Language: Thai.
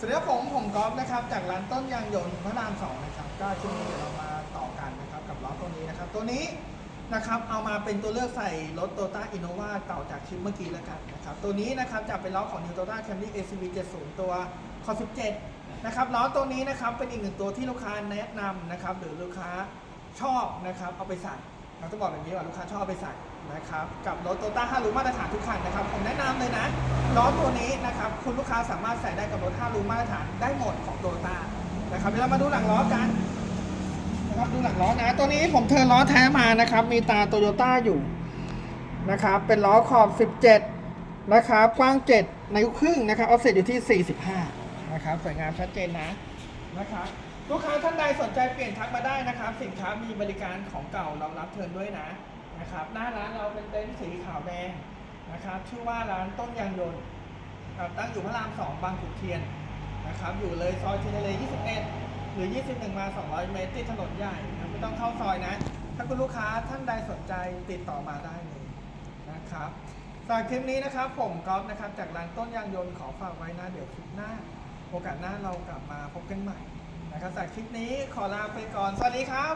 สวัสดีครับผมผมกอล์ฟนะครับจากร้านต้นยางยนต์พระรามสองนะครับก็ช่วงนี้เดี๋ยวเรามาต่อกันนะครับกับล้อตัวนี้นะครับ ตัวนี้นะครับเอามาเป็นตัวเลือกใส่รถโตต้าอินโนวาเก่าจากคลิปเมื่อกี้แล้วกันนะครับตัวนี้นะครับจะเป็นล้อของ New Toyota Camry ACV 70ตัวคอ17นะครับล้อตัวนี้นะครับเป็นอีกหนึ่งตัวที่ลูกค้าแนะนำนะครับหรือลูกค้าชอบนะครับเอาไปใส่เราต้องบอกแบบนี้ว่าลูกค้าชอบเอาไปใส่นะครับกับรถโตต้า5รูมาตรฐานทุกคันนะครับผมแนะนำเลยนะล้อตัวนี้นะ คุณลูกค้าสามารถใส่ได้กับรถ5รูมาตรฐานได้หมดของโตโยต้านะครับเดี๋ยวเรามาดูหลังล้อกันนะครับดูหลังล้อนะตัวนี้ผมเทินล้อแท้มานะครับ มีตาโตโยต้าอยู่นะครับ เป็นล้อขอบ 17 นะครับ กว้าง 7 ในครึ่งนะครับออฟเซ็ตอยู่ที่ 45 นะครับ สวยงามชัดเจนนะนะครับลูกค้าท่านใดสนใจเปลี่ยนทักมาได้นะครับ สินค้ามีบริการของเก่าเรารับเทินด้วยนะนะครับ หน้าร้านเราเป็นเต็นท์สีขาวแดงนะครับ ชื่อว่าร้านต้นยางยนต์ ครับตั้งอยู่พระราม 2 บางขุนเทียนนะครับ อยู่เลยซอยเทนเลย21 หรือ 21 มา 200 เมตรติดถนนใหญ่นะไม่ต้องเข้าซอยนะ ถ้าคุณลูกค้าท่านใดสนใจติดต่อมาได้เลยนะครับสำหรับคลิปนี้นะครับ ผมก๊อฟนะครับ จากร้านต้นยางยนต์ขอฝากไว้นะ เดี๋ยวคลิปหน้า โอกาสหน้าเรากลับมาพบกันใหม่นะครับสำหรับคลิปนี้ขอลาไปก่อน สวัสดีครับ